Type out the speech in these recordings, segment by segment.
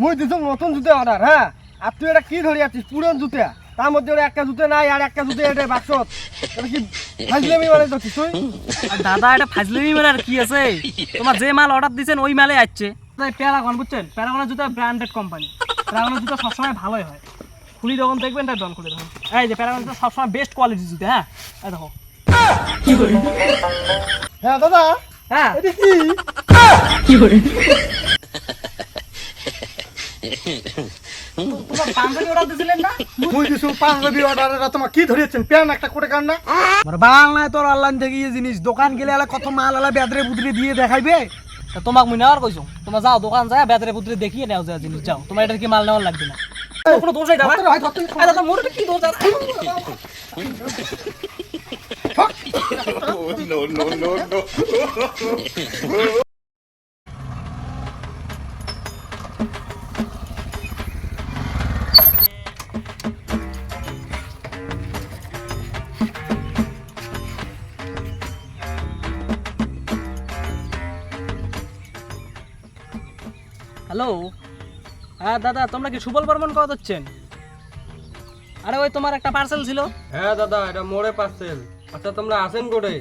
মুই দিছো নতুন জুতে অর্ডার হ্যাঁ? আর তুই এটা কি ধরি আছিস? পুরন জুতে। তার মধ্যে ওরা একটা জুতে নাই আর একটা জুতে এটা বাক্সত এটা কি ফাজলামি মানে তুই? আর দাদা এটা ফাজলিমি মানে আর কি আছে? তোমার যে মাল অর্ডার দিয়েছেন ওই মালে আসছে। প্যারাগন বুঝছেন? প্যারাগনের জুতো ব্র্যান্ডেড কোম্পানি প্যারাগনের জুতো সবসময় ভালোই হয়। খুলি যখন দেখবেন তাই ডন খুলে দেখুন এই যে প্যারাগন জুতো সবসময় বেস্ট কোয়ালিটি জুতো হ্যাঁ? দেখো। হ্যাঁ দাদা হ্যাঁ। এটা কি? কি করে কান না? তোর অনলাইন থেকে ইয়ে জিনিস দোকান গেলে কত মাল এলা বেদরে বুদরে দিয়ে দেখাইবে? তোমাক মুই নেওয়ার কইছো? তোমার যাও দোকান যায় বেদরে পুত্রে দেখিয়ে নাও যা জিনিস যাও। তোমার এটা কি মাল নেওয়ার লাগবে না? কোনো দোষ নাই দাদা। আরে দাদা? মোর এটা কি দোষ দাদা হ্যালো হ্যাঁ দাদা তোমরা কি সুবল বর্মন কথা হচ্ছেন আরে ওই তোমার একটা পার্সেল ছিল। হ্যাঁ দাদা এটা মোড়ে পার্সেল আচ্ছা তোমরা আসেন করে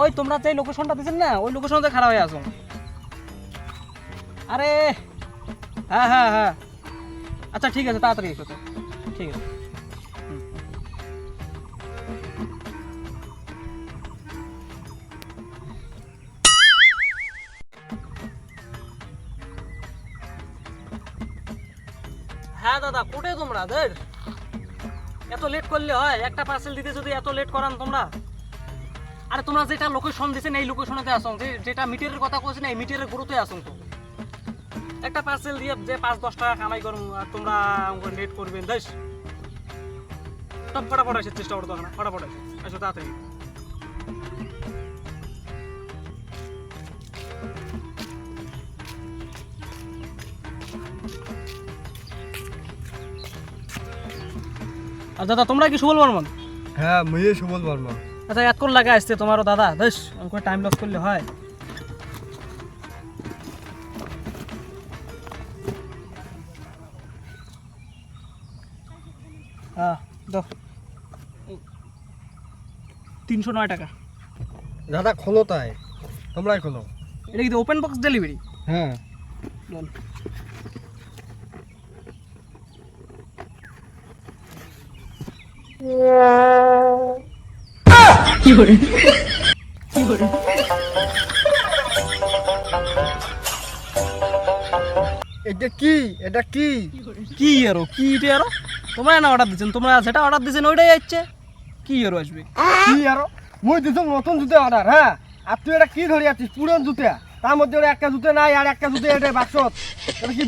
ওই তোমরা যে লোকেশনটা দিছেন না, ওই লোকেশনতে খারাপ হয়ে আসো আরে হ্যাঁ হ্যাঁ হ্যাঁ। আচ্ছা ঠিক আছে, তাড়াতাড়ি এসো ঠিক আছে। হ্যাঁ দাদা, কোটে তোমরা দের এত লেট করলে হয়, একটা পার্সেল দিতে যদি এত লেট করান তোমরা। আরে তোমরা যেটা লোকেশন দিছেন এই লোকেশনেতে আসুন যে যেটা মিটারের কথা কইছেন এই মিটারের গুরুতে আসুন তো। একটা পার্সেল দিয়ে যে পাঁচ দশ টাকা কামাই করুন, আর তোমরা লেট করবেন। দেশ। সব ফটাফট আসার চেষ্টা করো তখন ফটাফট আসো তাড়াতাড়ি। আর দাদা তোমরা কি সুবল বর্মন? হ্যাঁ মুই সুবল বর্মন। আচ্ছা এক করে লাগা আসছে তোমারও দাদা। বেশ আমাকে টাইম লস করলে হয়। হ্যাঁ তিনশো নয় টাকা। দাদা খোলো তাই। তোমরাই খোলো। এটা কি ওপেন বক্স ডেলিভারি হ্যাঁ। বল এটা কি? এটা কি? কি আরও? কি এটা আরও? তোমরা না অর্ডার দিচ্ছেন তোমরা যেটা অর্ডার দিচ্ছেন ওইটাই আসছে কি আরও আসবে? কি আর? মুই দিছো নতুন জুতে অর্ডার হ্যাঁ? আর তুই এটা কি ধরি আছিস? পুরন জুতে? তার মধ্যে ওরা একটা জুতে নাই আর একটা জুতে এটা বাক্সত। এটা কি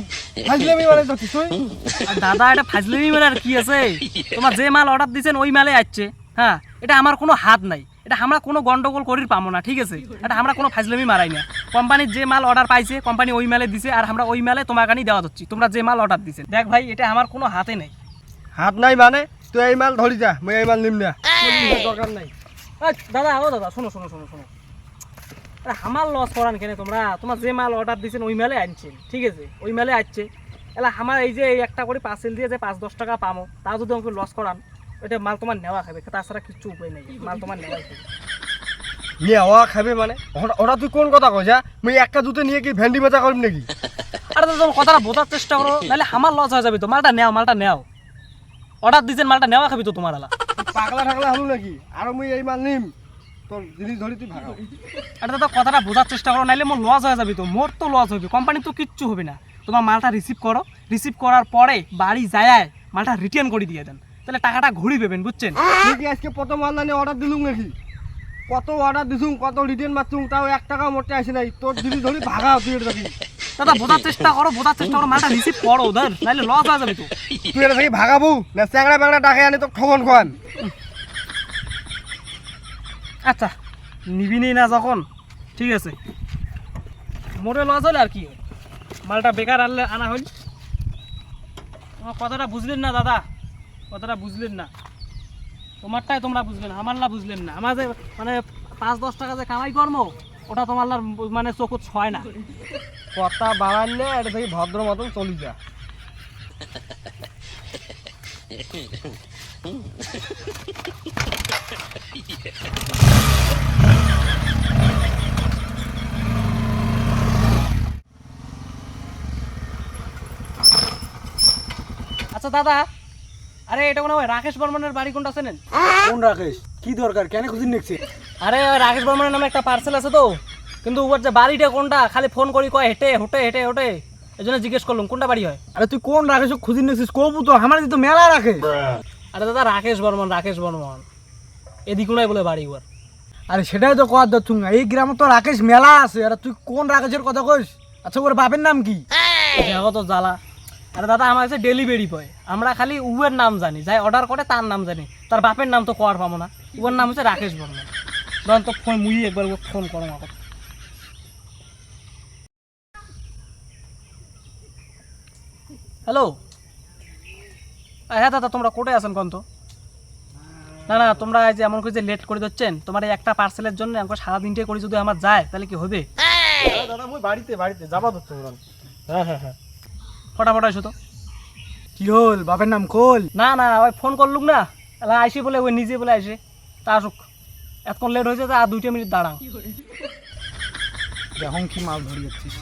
ফাজলামি মানে তুই আর দাদা এটা ফাজলিমি মানে আর কি আছে? তোমার যে মাল অর্ডার দিয়েছেন ওই মালে আসছে। হ্যাঁ এটা আমার কোনো হাত নাই। এটা আমরা কোনো গন্ডগোল করির পাবো না ঠিক আছে? এটা আমরা কোনো ফাজলামি মারাই না। কোম্পানির যে মাল অর্ডার পাইছে কোম্পানি ওই মালে দিছে আর আমরা ওই মালে তোমার কানি দেওয়া হচ্ছি তোমরা যে মাল অর্ডার দিছেন। দেখ ভাই এটা আমার কোনো হাতে নাই। হাত নাই মানে তুই এই মাল ধরি যা মুই এই মাল নিম না। দরকার নাই। দাদা ও দাদা শোনো শোনো শোনো শোনো। আমার লস করান কেন তোমরা? তোমার যে মাল অর্ডার দিয়েছেন ওই মালে আনছেন ঠিক আছে? ওই মালে আসছে। এলা আমার এই যে এই একটা করে পার্সেল দিয়ে যে পাঁচ দশ টাকা পামো তা যদি আমাকে লস করান ওইটা মাল তোমার নেওয়া খাবে। তাছাড়া কিছু উপায় নেই মাল তোমার নেওয়াই খাবে। নিয়ে হওয়া খাবে মানে? ওরা- তুই কোন কথা কইস হ্যাঁ? মুই একটা জুতে নিয়ে কি ভেন্ডি বেচা করিম নাকি? আরে দাদা তোমার কথাটা বোঝার চেষ্টা করো নাহলে আমার লস হয়ে যাবে তো। মালটা নেও মালটা নেও। অর্ডার দিয়েছেন মালটা নেওয়া খাবি তো তোমার আলা পাগলা ঠাগলা হলো নাকি? আর মুই এই মাল নিম। তোর জিনিস ধরি তুই ভাগাও আরে দাদা কথাটা বোঝার চেষ্টা করো নাহলে মোর লস হয়ে যাবে তো। মোর তো লস হবে। কোম্পানির তো কিচ্ছু হবে না। তোমার মালটা রিসিভ করো। রিসিভ করার পরে বাড়ি যায় মালটা রিটার্ন করে দিয়ে দেন। তাহলে টাকাটা ঘুরি পাবেন বুঝছেন? আজকে প্রথম অনলাইনে অর্ডার দিলুম নাকি? কত অর্ডার দিছুম কত রিটার্ন মারছুম তাও এক টাকা মোটে আসে নাই। তোর জিনিস ধরি ভাগাও তুই এটা দাদা বোঝার চেষ্টা করো বোঝার চেষ্টা করো মালটা রিসিভ করো ধর। নাহলে লস হয়ে যাবে তো। তুই এটা দেখি ভাগাবো? না চ্যাংড়া ব্যাংড়া ডাকে আনি তো ঠগন খান আচ্ছা নিবিনি না যখন ঠিক আছে। মোরে লস হলে আর কি মালটা বেকার আনলে আনা হইল। কথাটা বুঝলেন না দাদা? কথাটা বুঝলেন না। তোমারটাই তোমরা বুঝলেন আমার না বুঝলেন না। আমার যে মানে পাঁচ দশ টাকা যে কামাই কর্ম ওটা তোমার মানে চোখত ছয় না। কথা বাড়াইলে এটা থেকে ভদ্র মতন চলি যা। আচ্ছা দাদা। আরে এটা মনে হয় রাকেশ বর্মনের বাড়ি কোনটা চেনেন? কোন রাকেশ? কি দরকার? কেন খুঁজি নিচ্ছে? আরে রাকেশ বর্মনের নামে একটা পার্সেল আছে তো। কিন্তু ওর যে বাড়িটা কোনটা খালি ফোন করি কয় হেঁটে হেঁটে হেঁটে হেঁটে। এই জন্য জিজ্ঞেস করলাম কোনটা বাড়ি হয়? আরে তুই কোন রাকেশ খুঁজি নিচ্ছিস কবু তো আমার তো মেলা রাখে আরে দাদা রাকেশ বর্মন রাকেশ বর্মন। এদিকুনাই বলে বাড়ি ওর আরে সেটাই তো কথা দচ্ছুং এই গ্রামে তো রাকেশ মেলা আছে। আরে তুই কোন রাকেশের কথা কইস? আচ্ছা ওর বাপের নাম কি? দেখো তো জ্বালা। আরে দাদা আমার কাছে ডেলিভারি বয়। আমরা খালি উবের নাম জানি। যাই অর্ডার করে তার নাম জানি। তার বাপের নাম তো কর পাবো না। উবের নাম হচ্ছে রাকেশ বর্মন। ধরুন তো ফোন মুই একবার ফোন করো আমাকে হ্যালো? হ্যাঁ দাদা তোমরা কোথায় আছেন কোন তো না না তোমরা এই যে এমন করে যে লেট করে দিচ্ছেন তোমার এই একটা পার্সেলের জন্য আমাকে সারাদিনটে করে যদি আমার যায় তাহলে কি হবে? দাদা মুই বাড়িতে বাড়িতে যাবা তো তোমরা। হ্যাঁ হ্যাঁ হ্যাঁ। ফটাফট এসো তো। কি হল? বাপের নাম খোল না না ওই ফোন করলুক না। এলা আইসি বলে ওই নিজে বলে আইসে। তা আসুক। এতক্ষণ লেট হয়েছে তা আর দুইটা মিনিট দাঁড়াও। এখন কি মাল ধরে যাচ্ছিস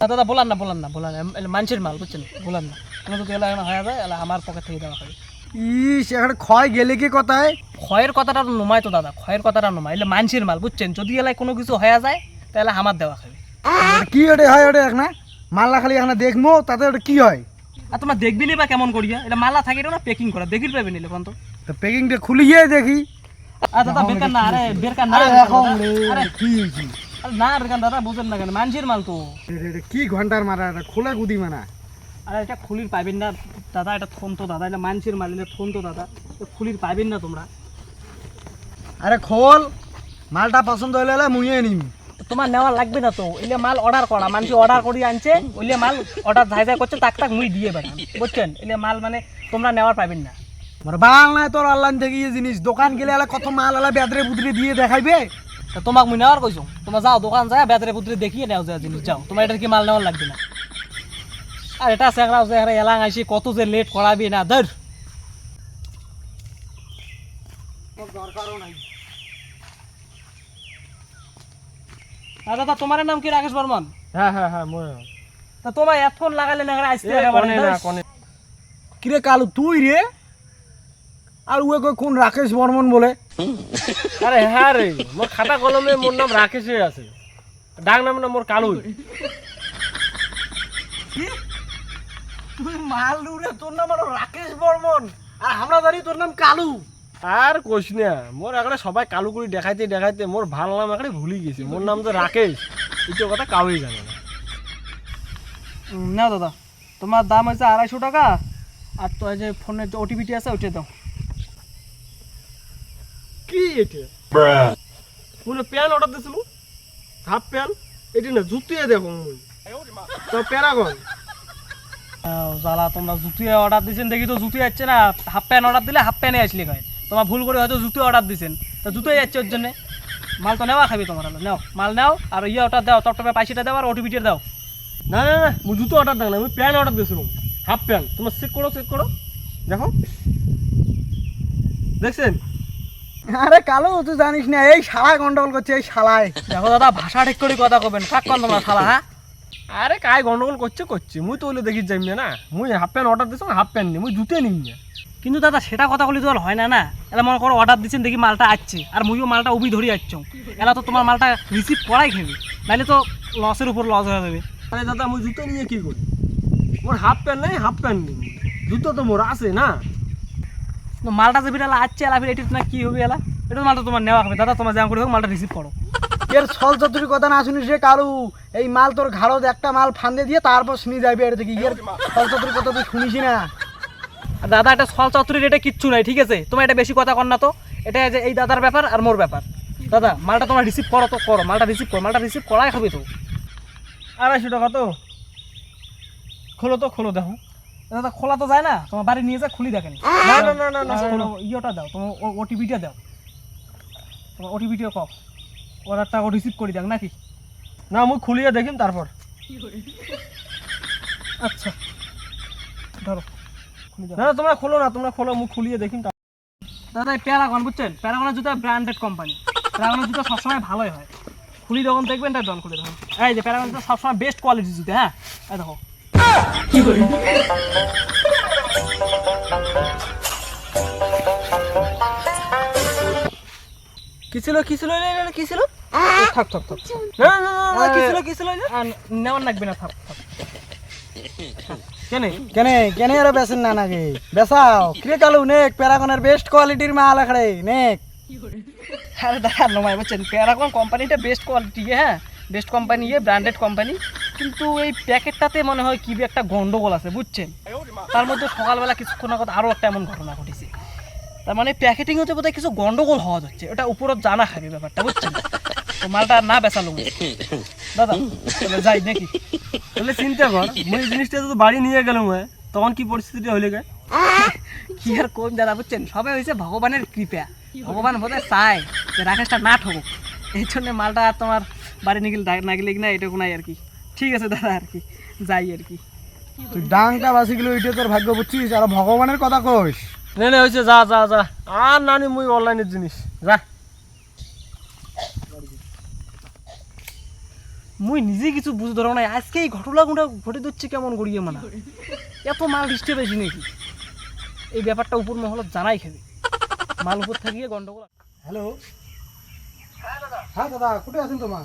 না, দাদা বলান না বলান না বলান না। মানুষের মাল বুঝছেন? বলান না। আমি যদি এলা হয়ে যায় এলা আমার পকেট থেকে দেওয়া হবে ইস এখানে ক্ষয় গেলে কি কথায়? ক্ষয়ের কথাটা নমায় তো দাদা ক্ষয়ের কথাটা নমায়। এলে মানুষের মাল বুঝছেন? যদি এলাকায় কোনো কিছু হয়ে যায় তাহলে আমার দেওয়া খাবে কি ওটা হয় ওটা এখন? মাল্লা খালি এখানে দেখব তাতে ওটা কি হয়? আর তোমরা দেখবি বা কেমন করিয়া? এটা মালা থাকে না পেকিং করা। দেখির পাবেন এলে কোন তো? প্যাকিংটা খুলিয়ে দেখি। আর দাদা বেকার না আরে বেকার না আরে কি হয়েছে? আরে না দাদা বুঝেন না কেন মানুষের মাল তো। কি ঘণ্টার মারা এটা? খোলা গুদি মানা আর এটা খুলির পাবেন না দাদা এটা থন তো দাদা এটা মানুষের মাল এটা থন তো দাদা খুলির পাবেন না তোমরা। আরে খোল মালটা পছন্দ হলে হলে মুইয়ে নিম। তোমার নেওয়া লাগবে না তো ওইলে মাল অর্ডার করা মানুষ অর্ডার করে আনছে ওইলে মাল অর্ডার যাই যাই করছে তাক তাক মুই দিয়ে বেড়ান বুঝছেন? এলে মাল মানে তোমরা নেওয়ার পাবেন না। মোর বাল নাই তোর অনলাইন থেকে ইয়ে জিনিস দোকান গেলে এলা কত মাল এলা বেদরে বুদরে দিয়ে দেখাইবে? তোমাক মুই নেওয়ার কইছো? তোমরা যাও দোকান যায় বেতরে পুত্রে দেখিয়ে নেও যা জিনিস যাও। তোমার এটা কি মাল নেওয়ার লাগবে না? আর এটা স্যাংরা স্যাংরা এলাং আইসি কত যে লেট করাবি না ধর। আর দাদা তোমার নাম কি রাকেশ বর্মন? হ্যাঁ হ্যাঁ হ্যাঁ মই তা তোমার এতক্ষণ লাগালে না না কনে। কিরে কালু তুই রে? আর উয়ে কোন রাকেশ বর্মন বলে? আরে হ্যাঁ রে মোর খাতা কলমে মোর নাম রাকেশে আছে। ডাক নাম না মোর কালুই। তুই মাল রে তোর নাম হলো রাকেশ বর্মন আর আমরা জানি তোর নাম কালু। আর কইস না মোর একড়ে সবাই কালু করে দেখাইতে দেখাইতে মোর ভালো নাম একড়ে ভুলি গেছে। মোর নাম তো রাকেশ এইটা কথা কাউই জানে না। না দাদা তোমার দাম হয়েছে আড়াইশো টাকা আর তো যে ফোনের যে ওটিপিটি আছে ওইটা দাও। কি এটা? মনে প্যান্ট অর্ডার দিছিল? হাফ প্যান্ট এটি না জুতিয়ে দেখো মুই তো প্যারাগন। জ্বালা তোমরা জুতি অর্ডার দিয়েছেন দেখি তো জুতি যাচ্ছে না? হাফ প্যান্ট অর্ডার দিলে হাফ প্যান্টে আসলে কয়? তোমার ভুল করে হয়তো জুতি অর্ডার দিয়েছেন তা জুতোই যাচ্ছে ওর জন্য। মাল তো নেওয়া খাবি তোমার নাও মাল নাও আর ইয়ে ওটা দাও টপটপে পয়সাটা দাও আর ওটিপিটা দাও। না না না মুই জুতো অর্ডার দেখ না আমি প্যান্ট অর্ডার দিয়েছিলাম হাফ প্যান্ট তোমার চেক করো চেক করো। দেখো। দেখছেন? আরে কালু তুই জানিস না এই শালা গন্ডগোল করছে এই শালায়। দেখো দাদা ভাষা ঠিক করে কথা কবেন কাক কন তোমরা খালা হ্যাঁ? আরে কাই গন্ডগোল করছে করছে। মুই তো ওলে দেখি যাই না মুই হাফ প্যান্ট অর্ডার দিয়েছিলাম হাফ প্যান্ট নি মুই জুতে নিই না। কিন্তু দাদা সেটা কথা বলি তো আর হয় না না? এলা মনে করো অর্ডার দিচ্ছেন দেখি মালটা আসছে আর মুইও মালটা উবি ধরে যাচ্ছ এলা তো তোমার মালটা রিসিভ করাই খাবি নাহলে তো লসের উপর লস হয়ে যাবে। আরে দাদা মুই জুতো নিয়ে কি করি? মোর হাফ প্যান্ট নেই হাফ প্যান্ট নেই। জুতো তো মোর আছে না? তো মালটা যে বিড়ালা আসছে এলা ফির এটি না কি হবে এলা? এটা মালটা তোমার নেওয়া হবে দাদা তোমার যেমন করে হোক মালটা রিসিভ করো। এর ছল চতুরি কথা না শুনিস রে কালু? এই মাল তোর ঘাড়ত একটা মাল ফান্দে দিয়ে তারপর শুনি যাবে এটা থেকে এর ছল চতুরি কথা তুই শুনিস না। দাদা এটা ছল চতুরির এটা কিচ্ছু নাই ঠিক আছে? তোমার এটা বেশি কথা কর না তো। এটা যে এই দাদার ব্যাপার আর মোর ব্যাপার। দাদা মালটা তোমার রিসিভ করো তো করো। মালটা রিসিভ করো মালটা রিসিভ করাই হবে তো। আড়াইশো টাকা তো। খোলো তো খোলো দেখো। দাদা খোলা তো যায় না। তোমার বাড়ি নিয়ে যা খুলি দেখেন। না না না না না খোলো ইয়েটা দাও তোমার ওটিপিটা দাও। তোমার ওটিপিটা কও। অর্ডারটা রিসিভ করে দেখ নাকি? না মুই খুলিয়ে দেখিম তারপর। আচ্ছা। ধরো না না তোমরা খোলো না তোমরা খোলো মুখ খুলিয়ে দেখিম দাদা এই প্যারাগন বুঝছেন? প্যারাগনের জুতো ব্র্যান্ডেড কোম্পানি প্যারাগনের জুতো সবসময় ভালোই হয়। খুলি যখন দেখবেন তার ডন খুলে দেখুন এই যে প্যারাগন জুতো সবসময় বেস্ট কোয়ালিটির জুতো হ্যাঁ? দেখো। কি ছিল কি ছিল কি ছিল? থাক থাক থাক। না না না, কি ছিল কি ছিল নেওয়ার লাগবে না থাক থাক। কেনে? কেনে কেনে এরা বেছেন না নাকি? বেসাও কিরে কালু নেক প্যারাগনের বেস্ট কোয়ালিটির মাল আখড়ে নেক। আরে দাদা নমাই বুঝছেন? প্যারাগন কোম্পানিটা বেস্ট কোয়ালিটি হ্যাঁ? বেস্ট কোম্পানি ইয়ে ব্র্যান্ডেড কোম্পানি কিন্তু এই প্যাকেটটাতে মনে হয় কি একটা গন্ডগোল আছে, বুঝছেন? তার মধ্যে সকালবেলা কিছুক্ষণ আগত আরও একটা এমন ঘটনা ঘটেছে। তার মানে প্যাকেটিং হতে বোধহয় কিছু গন্ডগোল হওয়া যাচ্ছে ওটা উপরও জানা খাবে ব্যাপারটা, বুঝছেন? মালটা না বেচালো দাদা যাই নাকি তাহলে চিন্তা কর, মুই জিনিসটা তো বাড়ি নিয়ে গেলাম তখন কি পরিস্থিতি হইলে গে? কি আর কোন দাদা, বুঝছেন? সবাই হয়েছে ভগবানের কৃপা। ভগবান বোধহয় চায় যে রাকেশটা না ঠকুক। এই জন্য মালটা তোমার বাড়ি নিয়ে গেলে না গেলে না, এটুকু নাই আর কি। ঠিক আছে দাদা আর কি যাই আর কি। তুই ডাংটা বাসি গেল ওইটা তোর ভাগ্য বুঝছিস? আর ভগবানের কথা কইস। নে নে হয়েছে যা যা যা। আর নানি মুই অনলাইনের জিনিস। যা। মুই নিজে কিছু বুঝতে ধরো না আজকে এই ঘটনাগুলো ঘটে দিচ্ছে কেমন গড়িয়ে মানা। এত মাল ডিস্টার্ব হয়েছে নাকি? এই ব্যাপারটা উপর মহলত জানাই খাবে। মাল উপর থাকিয়ে গন্ডগোল। হ্যালো হ্যাঁ দাদা কোথায় আছেন তোমার?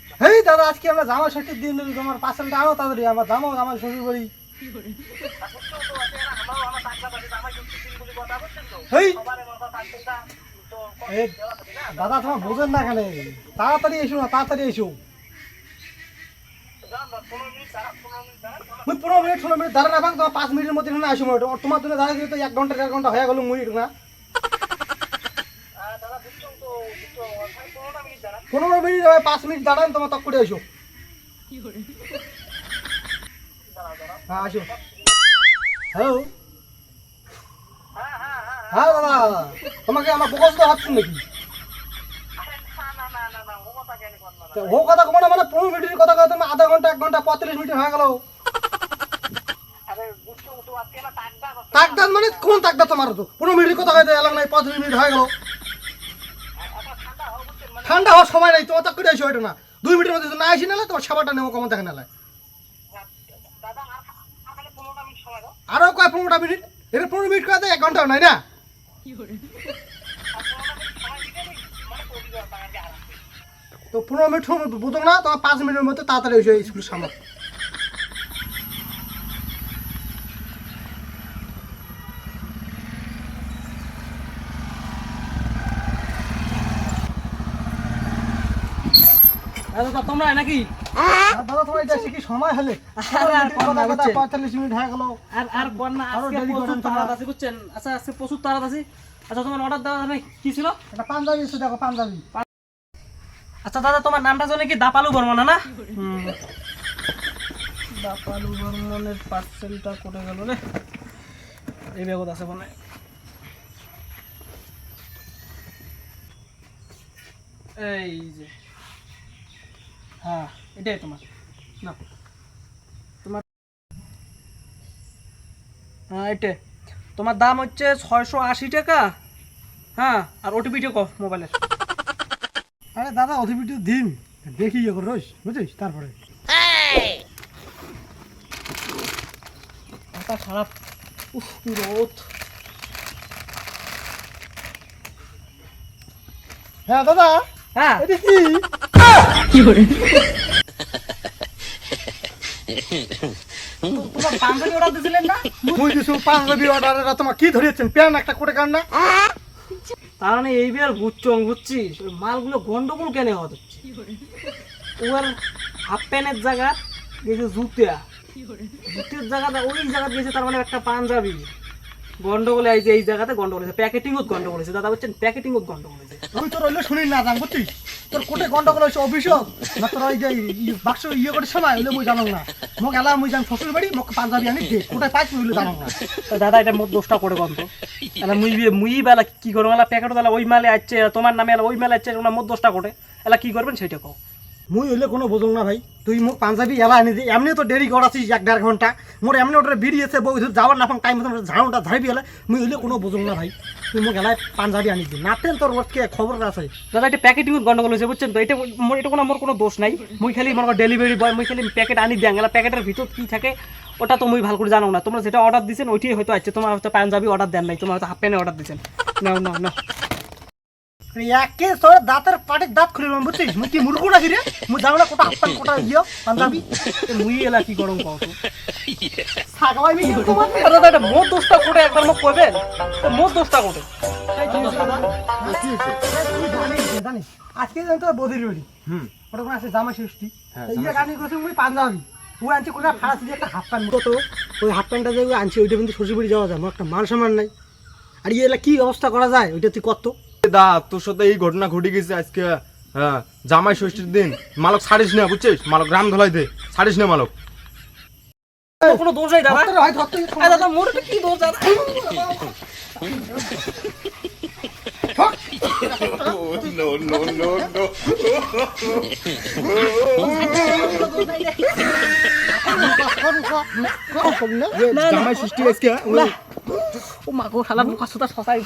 হেই দাদা, আজকে আমরা জামা ষষ্ঠীর দিন তোমার পার্সেলটা আনো তাড়াতাড়ি আমার জামাও আমার শ্বশুর বাড়ি। দাদা, তোমার বোঝেন না কেন তাড়াতাড়ি এসো না, তাড়াতাড়ি এসো। পনেরো মিনিট, ষোলো মিনিট দাঁড়ান এবং তোমার পাঁচ মিনিটের মধ্যে আসো তোমার জন্য তো এক ঘণ্টা, দেড় ঘণ্টা হয়ে গেল মুই না পনেরো মিনিট হবে, পাঁচ মিনিট দাঁড়ান, তোমার তক করে এসো হ্যাঁ আসো। হ্যালো হ্যাঁ দাদা। তোমাকে আমার বকস তো হাঁটছেন নাকি ও কথা কমানো মানে পনেরো মিনিটের কথা কথা তুমি আধা ঘণ্টা, এক ঘণ্টা পঁয়তাল্লিশ মিনিট হয়ে গেল। তাকদান মানে কোন তাকদা তোমার তো? পনেরো মিনিটের কথা হয়তো এলাকা নাই পঁয়তাল্লিশ মিনিট হয়ে গেল। ঠান্ডা হওয়ার সময় নাই, তোমার করে আসো এটা না। দুই মিনিটের মধ্যে না আসি নালে তোমার সেবাটা নেব কমন থাকে নালে। আরও কয় পনেরোটা মিনিট? এটা পনেরো মিনিট করে এক ঘন্টাও নাই না? তো পনেরো মিনিট বুঝো না, তোমার পাঁচ মিনিটের মধ্যে তাড়াতাড়ি স্কুলের সামনে। দাদা তোমরা নাকি? দাদা তোমার এটা কি সময় হলে? পঁয়তাল্লিশ মিনিট হয়ে গেল। আর আর বন্যা আজকে প্রচুর করেন আছে বুঝছেন? আচ্ছা আজকে প্রচুর আছে আচ্ছা তোমার অর্ডার দেওয়া মানে কি ছিল? একটা পাঞ্জাবি এসে দেখো পাঞ্জাবি। আচ্ছা দাদা তোমার নামটা জানে কি দাপালু বর্মনা না? দাপালু বর্মনের পার্সেলটা করে গেল রে। এই বেগত আছে মনে এই যে। হ্যাঁ এটাই তোমার। না তোমার হ্যাঁ এটাই। তোমার দাম হচ্ছে ছয়শো আশি টাকা। হ্যাঁ আর ওটিপিটা কো মোবাইলের। আরে দাদা অধিবিটি দিন। দেখি ইয়ে করে রইস বুঝিস তারপরে। মাথা খারাপ। উফ রোদ। হ্যাঁ দাদা। হ্যাঁ। এটা কি? পাঞ্জাবি অর্ডার দিছিলেন না? মুই দিছু পাঞ্জাবি অর্ডার তোমার কি ধরিয়েছেন? প্যান একটা কোটে কান না? তার মানে এইবার বুঝছ বুঝছিস? ওই মালগুলো গন্ডগোল কেন হওয়া হচ্ছে ওর হাফ প্যান্টের জায়গা গেছে জুতিয়া জুতের জায়গাটা ওই জায়গা গেছে তার মানে একটা পাঞ্জাবি। গন্ডগোলে আইছে এই জায়গাতে গন্ডগোল হয়েছে। প্যাকেটিং গন্ডগোল হয়েছে। দাদা বলছেন প্যাকেটিং গন্ডগোল হয়েছে। তুই তোর হইলে শুনি না জান বুঝছিস? তোর কোটে গন্ডগোল হয়েছে, অভিষেক। না তোর ওই যে বাক্স ইয়ে করে সময় হইলে মুই জানো না। মোক এলা মুই যান শ্বশুর বাড়ি, মোক পাঞ্জাবি আনি দে। কোটায় পাইছি হইলে জানো না। দাদা, এটা মোট দোষটা করে গন্ত এলা মুই মুই বেলা কি করব? এলা প্যাকেট ওই মালে আসছে তোমার নামে এলা ওই মালে আসছে ওনার মোট দোষটা করে। এলা কি করবেন সেটা কও। মুই হইলে কোনো বোঝং না ভাই। তুই মোক পাঞ্জাবি এলা আনি দি। এমনি তো দেরি করাছিস এক দেড় ঘণ্টা মোর এমনি ওটা বেরিয়েছে বউ যাওয়ার না টাইম মতো ঝাড়ুটা ঝাড়বি এলে মুই হইলে কোনো বোঝং না ভাই। তুই মোক এলাই পাঞ্জাবি আনি দি। নাতেন তোর ওর কে খবর আছে। দাদা এটা প্যাকেটিং গন্ডগোল হয়েছে বুঝছেন তো এটা মোর- এটা কোনো আমার কোনো দোষ নাই। মুই খালি মনে ডেলিভারি বয় মুই খালি প্যাকেট আনি দিয়াং। এলা প্যাকেটের ভিতর কি থাকে ওটা তো মুই ভালো করে জানো না। তোমরা যেটা অর্ডার দিছেন ওইটাই হয়তো আছে। তোমার হয়তো পাঞ্জাবি অর্ডার দেন নাই তোমার হয়তো হাফ প্যান্ট অর্ডার দিছেন। না না নাও। একে তোর দাঁতের পাটির দাঁত খুলে বুঝছিস? মুই কি মুরগু নাকি রে? মুই যাও না কোটা আপ্পান কোটা ইয়ে পাঞ্জাবি? মুই এলা কি করম কও তো মি তোমার আরে দাদা এটা মোর দোষটা করে একবার মোক কইবেন তো মোর দোষটা করে জানিস আজকে জানি তো বদির বাড়ি। হুম। ওটা কোনো আছে জামা ষষ্ঠী? হ্যাঁ, ইয়ে গানি করছে মুই পাঞ্জাবি। ও আনছে কোনো যে একটা হাফ প্যান্ট তো ওই হাফ প্যান্টটা যে আনছে ওইটা কিন্তু শ্বশুর বাড়ি যাওয়া যায় আমার একটা মান সম্মান নাই। আর ইয়ে এলা কি অবস্থা করা যায়? ওইটা তুই কত দা তোর সাথে এই ঘটনা ঘটে গেছে আজকে হ্যাঁ জামাই ষষ্ঠীর দিন। মালক ছাড়িস না বুঝছিস? মালক গ্রাম ধলাই দে। ছাড়িস না মালক। কোনো দোষ নাই দাদা। দাদা জামাই আজকে ও শালা মুখ সুতা শশাই